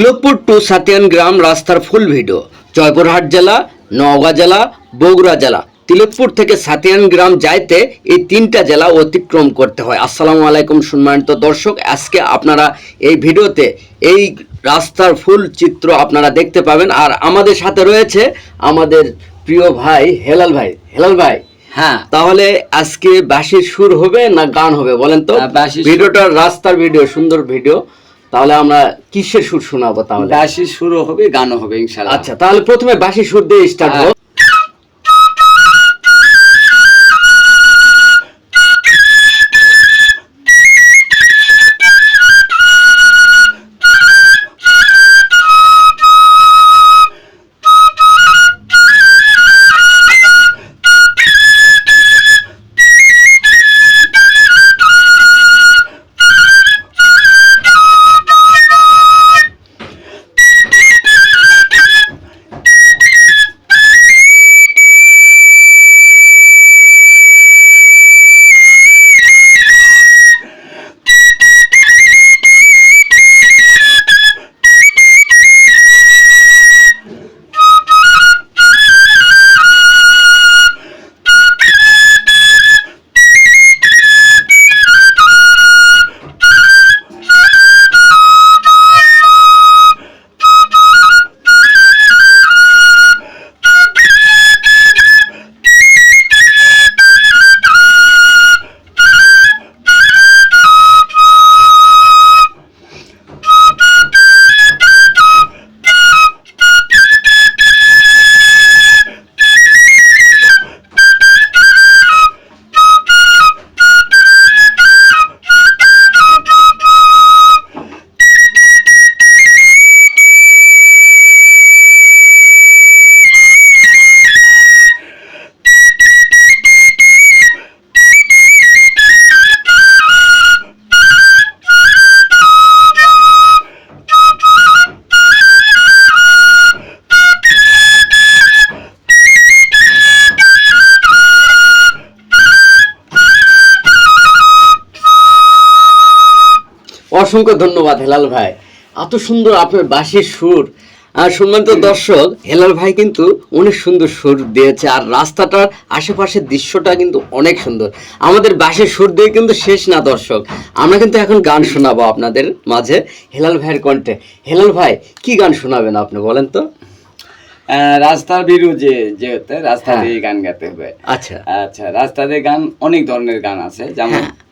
Tilakpur two সাতিয়ান গ্রাম রাস্তার full video. Joypurhat জেলা নওগাঁ জেলা বগুড়া জেলা। তিলকপুর থেকে সাতিয়ান গ্রাম যাইতে এই তিনটা জেলা অতিক্রম করতে হয়। আসসালামু আলাইকুম সম্মানিত দর্শক আজকে আপনারা এই ভিডিওতে এই রাস্তার ফুল চিত্র আপনারা দেখতে পাবেন। আর আমাদের সাথে রয়েছে আমাদের প্রিয় ভাই হেলাল ভাই। হেলাল ভাই হ্যাঁ। তাহলে আজকে বাঁশির সুর হবে না গান হবে বলেন তো? বাঁশির ভিডিওটা রাস্তার ভিডিও সুন্দর ভিডিও। তাহলে আমরা কিসের সুর শোনাবো তাহলে? বাসি শুরু হবে গানও হবে ইনশাল্লাহ আচ্ছা তাহলে প্রথমে বাসি সুর দিয়ে স্টার্ট অসংখ্য ধন্যবাদ হেলাল ভাই। এত সুন্দর আপনার বাঁশির সুর। আর সম্মানিত দর্শক হেলাল ভাই কিন্তু অনেক সুন্দর সুর দিয়েছে আর রাস্তাটার আশেপাশের দৃশ্যটা কিন্তু অনেক সুন্দর। আমাদের বাঁশির সুর দিয়ে কিন্তু শেষ না দর্শক। আমরা কিন্তু এখন গান শোনাবো আপনাদের মাঝে হেলাল ভাইয়ের কণ্ঠে। হেলাল ভাই কি গান শোনাবেন আপনি বলেন তো? রাস্তার বিরু যে যেতে রাস্তা হ্যাঁ। দিয়ে গান গাইতে হবে। আচ্ছা। আচ্ছা রাস্তা দিয়ে গান অনেক ধরনের গান আছে। যেমন হ্যাঁ।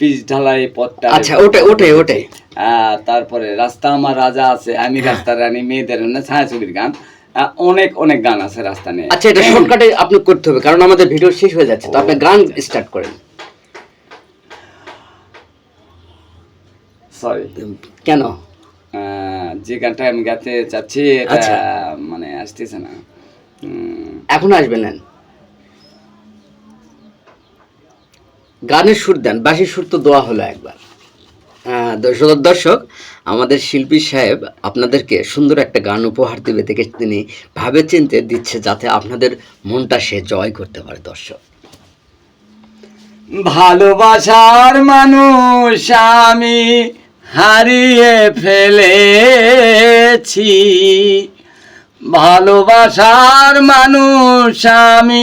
পিচ ঢালাই পথটা আচ্ছা ওটাই ওটাই ওটাই তারপরে রাস্তা আমার রাজা আছে আমি হ্যাঁ। রাস্তা রানী মেয়েদের ছায়াছবির গান। অনেক অনেক গান আছে রাস্তা নিয়ে। আচ্ছা এটা শর্টকাটে আপনি করতে হবে কারণ আমাদের ভিডিও শেষ হয়ে যাচ্ছে। তো আপনি গান স্টার্ট করেন। সরি কেন? যে গানটা আমি গাইতে চাচ্ছি এটা আচ্ছা। মানে আসতেছে না। এখন আসবেন নেন গানের সুর দেন বাসির সুর তো দেওয়া হলো একবার। দর্শক দর্শক, আমাদের শিল্পী সাহেব আপনাদেরকে সুন্দর একটা গান উপহার দেবে থেকে তিনি ভাবে চিনতে দিচ্ছে যাতে আপনাদের মনটা সে জয় করতে পারে, দর্শক। ভালোবাসার মানুষ আমি হারিয়ে ফেলেছি। ভালোবাসার মানুষ আমি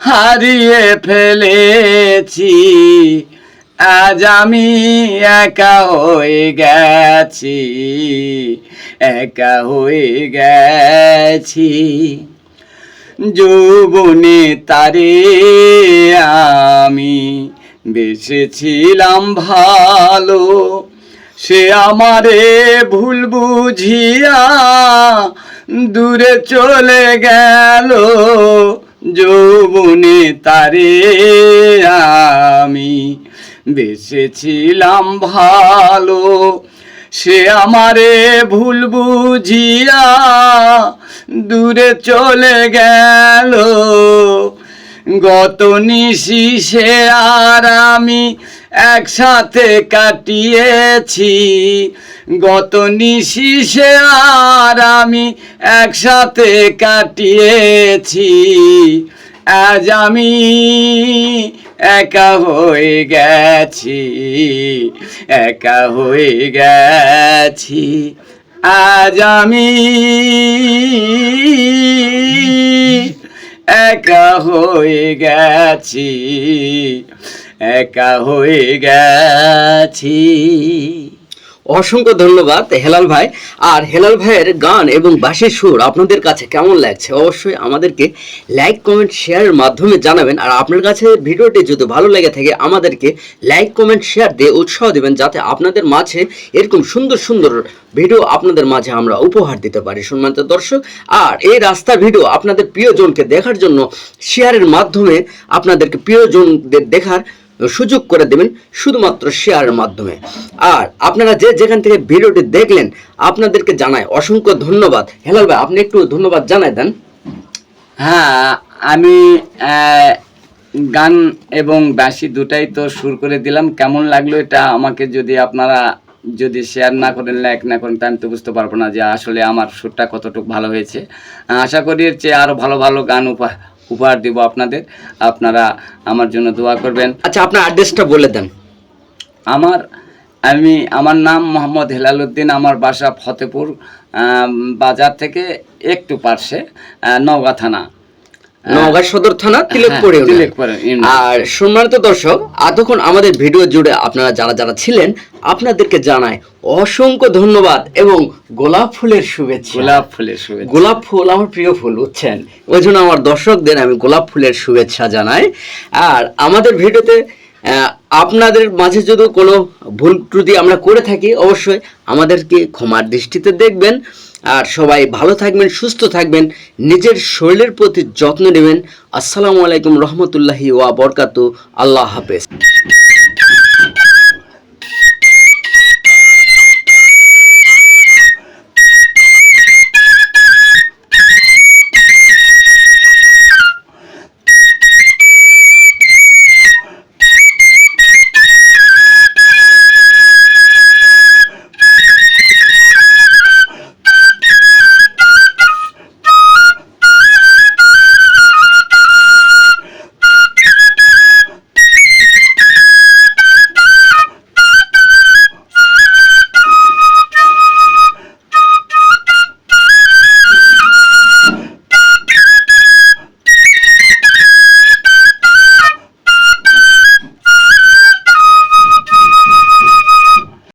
হারিয়ে ফেলেছি। আজ আমি একা হয়ে গেছি, একা হয়ে গেছি। যৌবনে তারে আমি বেসেছিলাম ভালো, সে আমারে ভুল বুঝিয়া দূরে চলে গেল। যৌবনে তারে আমি বেসেছিলাম ভালো। সে আমারে ভুল বুঝিয়া দূরে চলে গেল। গত নিশি সে আর আমি একসাথে কাটিয়েছি। গত নিশি সে আর আমি একসাথে কাটিয়েছি। আজ আমি একা হয়ে গেছি, একা হয়ে গেছি। আজ আমি একা হয়ে গেছি। একা হয়ে গেছি। অসংখ্য ধন্যবাদ, হেলাল ভাই। আর হেলাল ভাইয়ের গান এবং বাঁশির সুর আপনাদের কাছে কেমন লাগছে? অবশ্যই আমাদেরকে লাইক, কমেন্ট শেয়ারের মাধ্যমে জানাবেন। আর আপনার কাছে ভিডিওটি যদি ভালো লেগে থাকে, আমাদেরকে লাইক, কমেন্ট, শেয়ার দিয়ে উৎসাহ দেবেন, যাতে আপনাদের মাঝে এরকম সুন্দর সুন্দর ভিডিও আপনাদের মাঝে আমরা উপহার দিতে পারি, সম্মানিত দর্শক। আর এই রাস্তার ভিডিও আপনাদের প্রিয়জনকে দেখার জন্য, শেয়ারের মাধ্যমে আপনাদেরকে প্রিয়জনদের দেখার সুযোগ করে দেবেন শুধুমাত্র শেয়ারের মাধ্যমে। আর আপনারা যে যেখান থেকে ভিডিওটি দেখলেন, আপনাদেরকে জানাই অসংখ্য ধন্যবাদ। হেলাল ভাই, আপনি একটু ধন্যবাদ জানাই দেন। হ্যাঁ আমি গান এবং বাঁশি দুটাই তো সুর করে দিলাম। কেমন লাগল এটা আমাকে যদি আপনারা যদি শেয়ার না করেন লাইক না করেন আমি তো বুঝতে পারব না যে আসলে আমার সুরটা কতটুকু ভালো হয়েছে। আশা করি এর চেয়ে আরও ভালো ভালো গান উপহার উপহার দেব আপনাদের। আপনারা আমার জন্য দোয়া করবেন। আচ্ছা আপনার অ্যাড্রেসটা বলে দেন। আমার আমি আমার নাম মোহাম্মদ হেলালুদ্দিন আমার বাসা ফতেপুর বাজার থেকে একটু পার্শ্বে নওগাঁ থানা। নওগাঁ সদর থানা তিলকপুর হ্যাঁ। আর সম্মানিত দর্শক এতক্ষণ আমাদের ভিডিও জুড়ে আপনারা যারা যারা ছিলেন আপনাদেরকে জানাই অসংখ্য ধন্যবাদ এবং গোলাপ ফুলের শুভেচ্ছা। গোলাপ ফুলের শুভেচ্ছা। গোলাপ ফুল আমার প্রিয় ফুল বুঝছেন? ওই জন্য আমার দর্শকদের আমি গোলাপ ফুলের শুভেচ্ছা জানাই। আর আমাদের ভিডিওতে আপনাদের মাঝে যদি কোনো ভুল ত্রুটি আমরা করে থাকি অবশ্যই আমাদেরকে ক্ষমার দৃষ্টিতে দেখবেন। আর সবাই ভালো থাকবেন, সুস্থ থাকবেন, নিজের শরীরের প্রতি যত্ন নেবেন। আসসালামু আলাইকুম রহমতুল্লাহি ওয়া বরকাত। আল্লাহ হাফেজ।